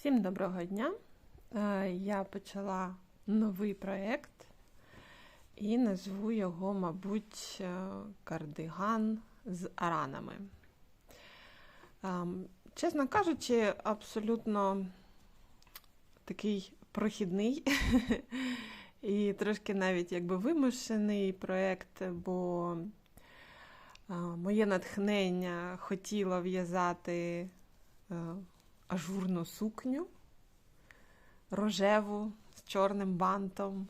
Всім доброго дня! Е, Я почала новий проєкт і назву його, мабуть, е, кардиган з аранами. Ем, Чесно кажучи, абсолютно такий прохідний і трошки навіть якби вимушений проєкт, бо е, моє натхнення хотіло в'язати ажурну сукню рожеву з чорним бантом,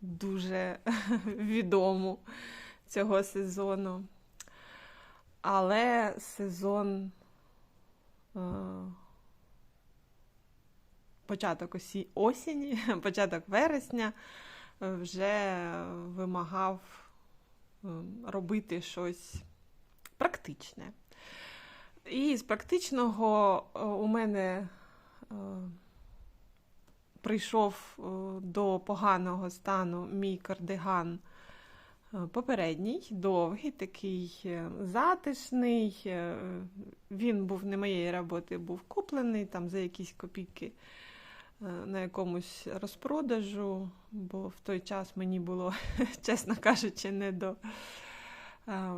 дуже відому цього сезону. Але сезон е, початок осі... осені, початок вересня вже вимагав е, робити щось практичне. І з практичного е, у мене е, прийшов е, до поганого стану мій кардиган попередній, довгий, такий затишний. Він був не моєї роботи, був куплений там за якісь копійки на якомусь розпродажу, бо в той час мені було, чесно кажучи, не до е,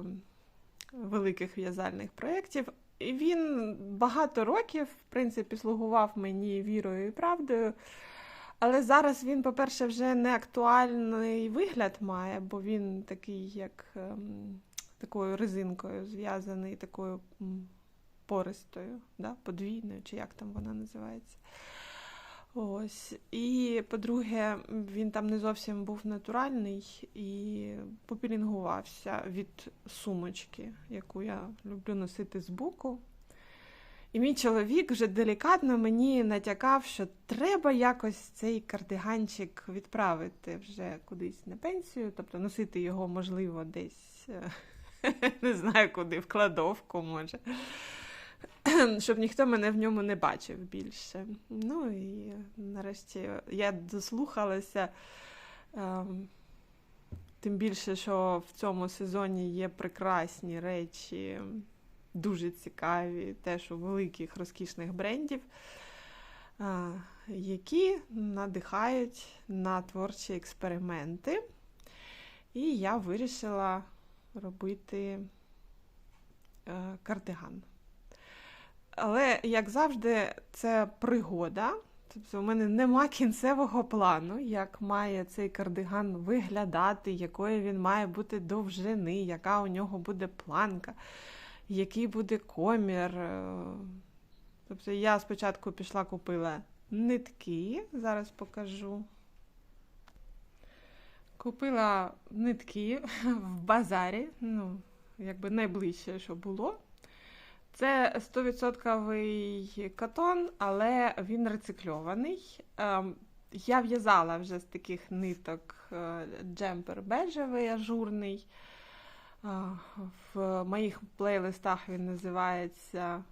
великих в'язальних проєктів. Він багато років, в принципі, слугував мені вірою і правдою. Але зараз він, по-перше, вже не актуальний вигляд має, бо він такий, як ем, такою резинкою зв'язаний, такою пористою, да? подвійною, чи як там вона називається. Ось. І, по-друге, він там не зовсім був натуральний і попілінгувався від сумочки, яку я люблю носити збоку. І мій чоловік вже делікатно мені натякав, що треба якось цей кардиганчик відправити вже кудись на пенсію, тобто носити його, можливо, десь е, не знаю куди, в кладовку, може. Щоб ніхто мене в ньому не бачив більше. Ну і нарешті я дослухалася. ем, Тим більше, що в цьому сезоні є прекрасні речі, дуже цікаві, теж у великих розкішних брендів, які надихають на творчі експерименти. І я вирішила робити е, кардиган. Але, як завжди, це пригода. Тобто, у мене нема кінцевого плану, як має цей кардиган виглядати, якої він має бути довжини, яка у нього буде планка, який буде комір. Е, Тобто я спочатку пішла купила нитки, зараз покажу. Купила нитки в базарі, ну, якби найближче, що було. Це 100% катон, але він рецикльований. Ем, Я в'язала вже з таких ниток е, джемпер бежевий, ажурний. Е, В моїх плейлистах він називається,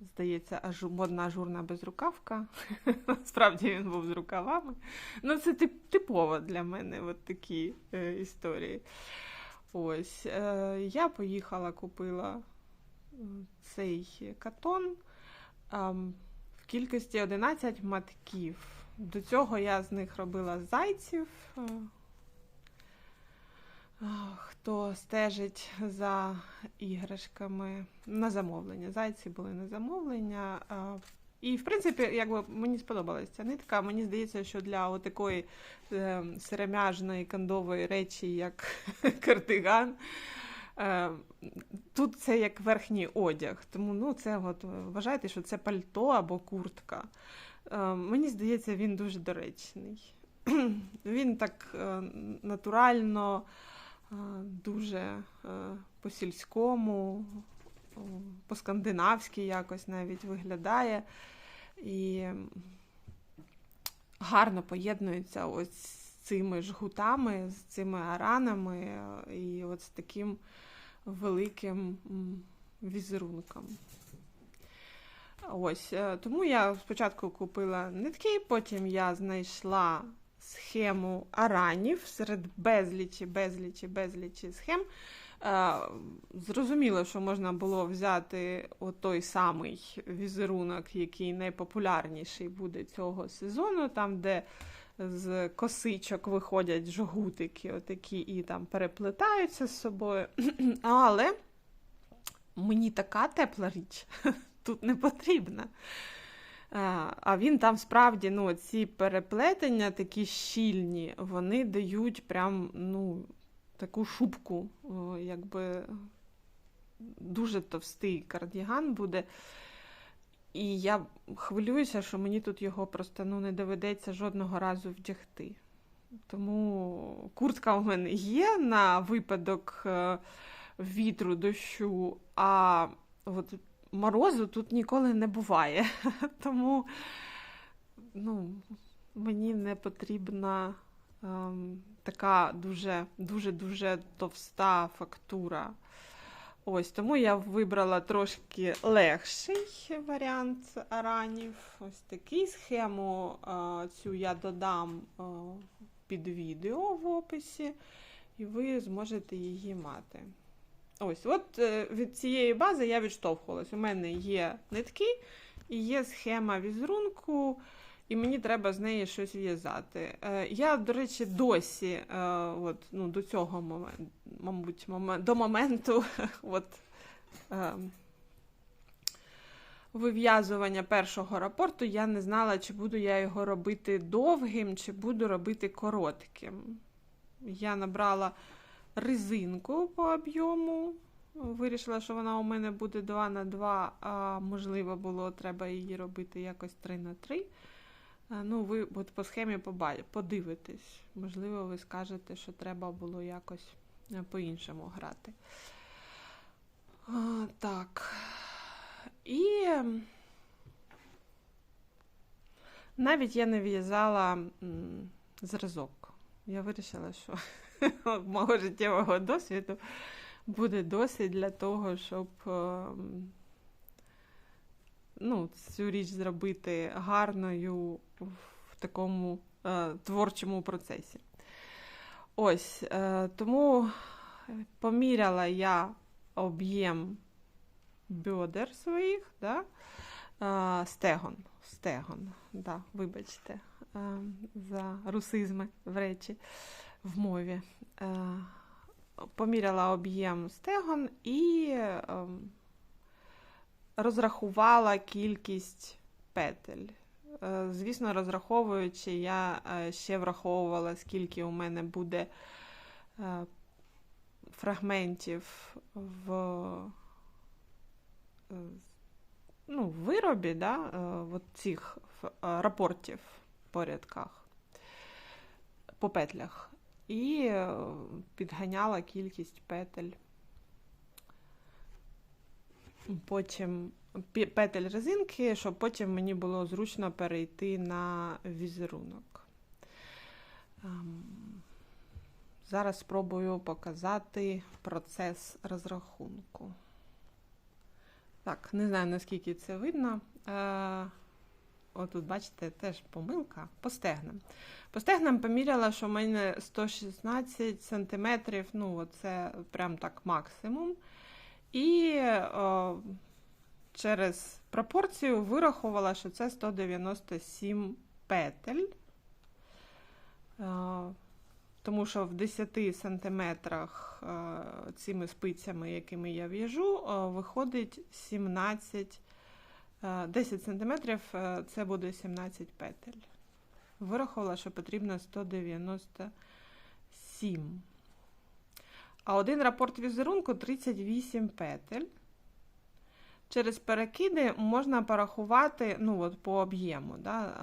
здається, ажу- модна ажурна безрукавка. Насправді він був з рукавами. Ну, це тип- типово для мене от такі е, історії. Ось, я поїхала, купила цей катон ем, в кількості 11 матків. До цього я з них робила зайців. Е, е, Хто стежить за іграшками на замовлення. Зайці були на замовлення. е, І, в принципі, якби мені сподобалася ця нитка. Мені здається, що для такої е, серемяжної кондової речі, як кардиган, е, тут це як верхній одяг. Тому ну, це от, вважайте, що це пальто або куртка. Е, мені здається, він дуже доречний. Він так е, натурально, е, дуже е, по-сільському, по-скандинавськи якось навіть виглядає. І гарно поєднується ось цими жгутами, з цими аранами е, і от з таким великим візерунком. Ось, е, тому я спочатку купила нитки, потім я знайшла схему аранів серед безлічі, безлічі, безлічі схем. Зрозуміло, що можна було взяти той самий візерунок, який найпопулярніший буде цього сезону, там, де з косичок виходять жгутики, отакі і там переплетаються з собою. Але мені така тепла річ тут не потрібна. А він там справді ну, ці переплетення такі щільні, вони дають прям ну, таку шубку, якби дуже товстий кардіган буде. І я хвилююся, що мені тут його просто ну, не доведеться жодного разу вдягти. Тому куртка у мене є на випадок е, вітру, дощу, а от морозу тут ніколи не буває. Тому ну, мені не потрібна така дуже дуже дуже товста фактура. Ось, Тому я вибрала трошки легший варіант аранів. Ось такий схему а, цю я додам а, під відео в описі, і ви зможете її мати. Ось, от е, від цієї бази я відштовхувалась. У мене є нитки і є схема візерунку, і мені треба з неї щось в'язати. Е, я, до речі, досі, е, от, ну, до цього моменту, мабуть, момент, до моменту от, вив'язування першого рапорту, я не знала, чи буду я його робити довгим, чи буду робити коротким. Я набрала резинку по об'єму. Вирішила, що вона у мене буде 2 на 2, а можливо, було, треба її робити якось 3 на 3. Ну, ви от по схемі подивитесь. Можливо, ви скажете, що треба було якось е, по-іншому грати. Так. І навіть я не в'язала зразок. Я вирішила, що мого життєвого досвіду буде досить для того, щоб ем, ну, цю річ зробити гарною в такому е, творчому процесі. Ось, е, тому поміряла я об'єм бедер своїх, да? е, стегон. Стегон, да, вибачте, е, за русизми в речі в мові. Е, поміряла об'єм стегон і е, розрахувала кількість петель. Е, звісно, розраховуючи, я ще враховувала, скільки у мене буде фрагментів в ну, в виробі да, цих рапортів по рядках, по петлях і е, підганяла кількість петель. Потім петель резинки, щоб потім мені було зручно перейти на візерунок. Ем, зараз спробую показати процес розрахунку. Так, не знаю, наскільки це видно. Е, Отут, бачите, теж помилка по стегнам. По стегнам поміряла, що в мене 116 см, ну, це прям так максимум. І о, через пропорцію вирахувала, що це 197 петель. О, тому що в 10 см цими спицями, якими я в'яжу, виходить 17 10 см це буде 17 петель. Вирахувала, що потрібно 197. А один рапорт візерунку 38 петель. Через перекиди можна порахувати ну, от по об'єму, да,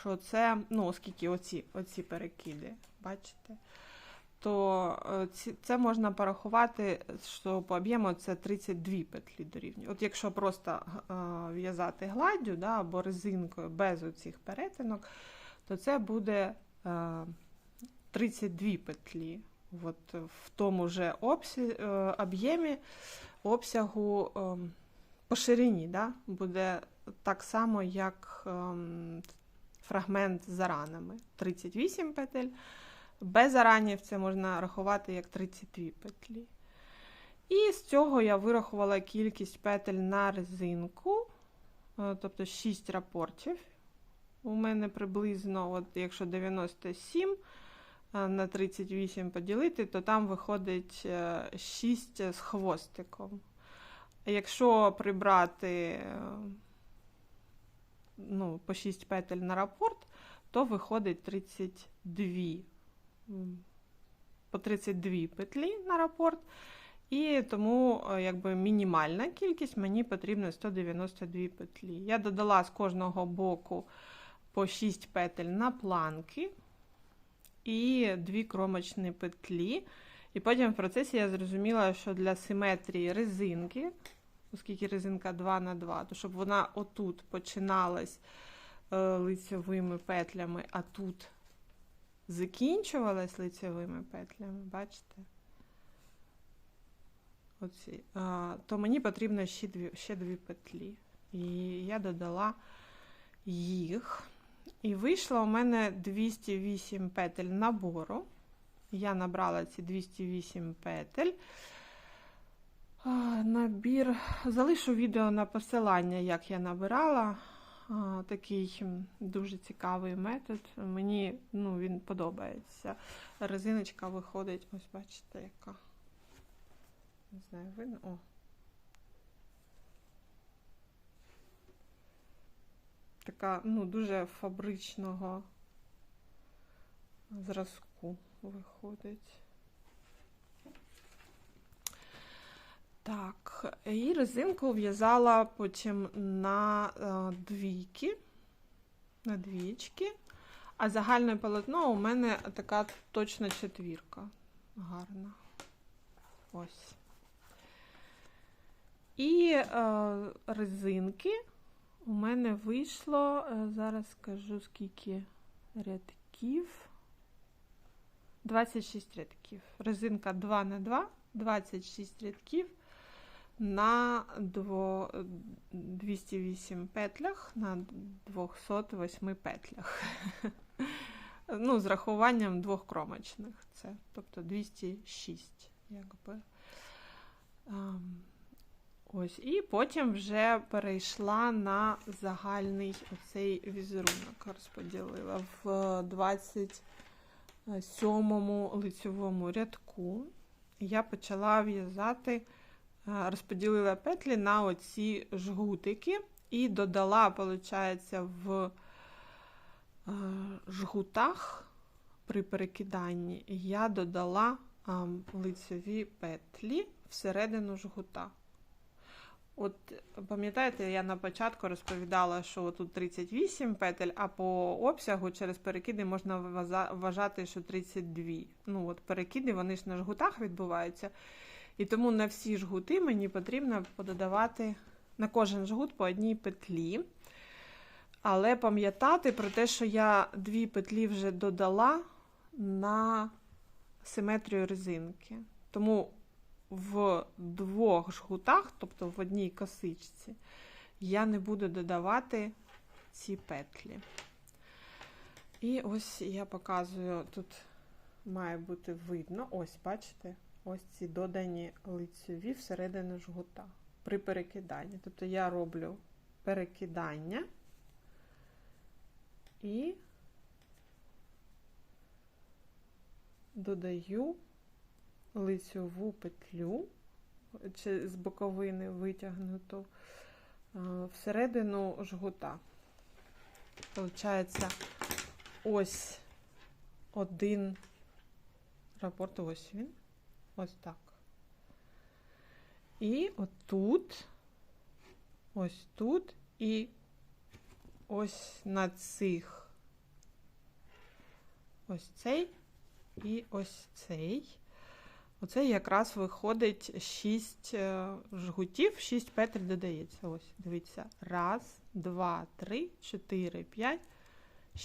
що це, ну, оскільки оці, оці перекиди, бачите? то е, це можна порахувати, що по об'єму це 32 петлі дорівнює. От якщо просто е, в'язати гладдю да, або резинкою без оцих перетинок, то це буде 32 е, петлі. От В тому же об'ємі обсягу по ширині да, буде так само, як фрагмент з ранами. 38 петель. Без аранів це можна рахувати як 32 петлі. І з цього я вирахувала кількість петель на резинку, е, тобто 6 рапортів. У мене приблизно, от якщо 97 е, на 38 поділити, то там виходить 6 з хвостиком. Якщо прибрати е, ну, по 6 петель на рапорт, то виходить 32 по 32 петлі на рапорт. І тому е, якби мінімальна кількість мені потрібно 192 петлі. Я додала з кожного боку по 6 петель на планки і 2 кромочні петлі. І потім в процесі я зрозуміла, що для симетрії резинки, оскільки резинка 2 на 2, то щоб вона отут починалась е, лицьовими петлями, а тут закінчувалась лицьовими петлями, бачите? Оці, то мені потрібно ще дві, ще дві петлі. І я додала їх. І вийшло у мене 208 петель набору. Я набрала ці 208 петель. Набір. Залишу відео на посилання, як я набирала. Такий дуже цікавий метод. Мені ну, він подобається. Резиночка виходить, ось бачите, яка. Не знаю, видно. О. Така, ну, дуже фабричного зразку виходить. Так, і резинку в'язала потім на е, двійки, на двічки, а загальне полотно у мене така точно четвірка. Гарна. Ось. І е, резинки у мене вийшло, е, зараз скажу скільки рядків. 26 рядків. Резинка 2 на 2, 26 рядків на 208 петлях на 208 петлях. ну, з рахуванням двох кромочних. Це, тобто 206, якби. Ось, і потім вже перейшла на загальний оцей візерунок, розподілила в 27-му лицьовому рядку. Я почала в'язати, розподілила петлі на оці жгутики і додала, виходить, в жгутах при перекиданні я додала лицьові петлі всередину жгута. От пам'ятаєте, я на початку розповідала, що тут 38 петель, а по обсягу через перекиди можна вважати, що 32. Ну, от перекиди, вони ж на жгутах відбуваються. І тому на всі жгути мені потрібно пододавати на кожен жгут по одній петлі. Але пам'ятати про те, що я дві петлі вже додала на симетрію резинки. Тому в двох жгутах, тобто в одній косичці, я не буду додавати ці петлі. І ось я показую, тут має бути видно, ось, бачите, ось ці додані лицьові всередину жгута при перекиданні. Тобто я роблю перекидання і додаю лицьову петлю чи з боковини витягнуту всередину жгута. Получається ось один рапорт, ось він, ось так. І отут, ось тут і ось на цих ось цей і ось цей. Оце якраз виходить 6 е, жгутів, 6 петель додається. Ось, дивіться. Раз, два, три, чотири, п'ять,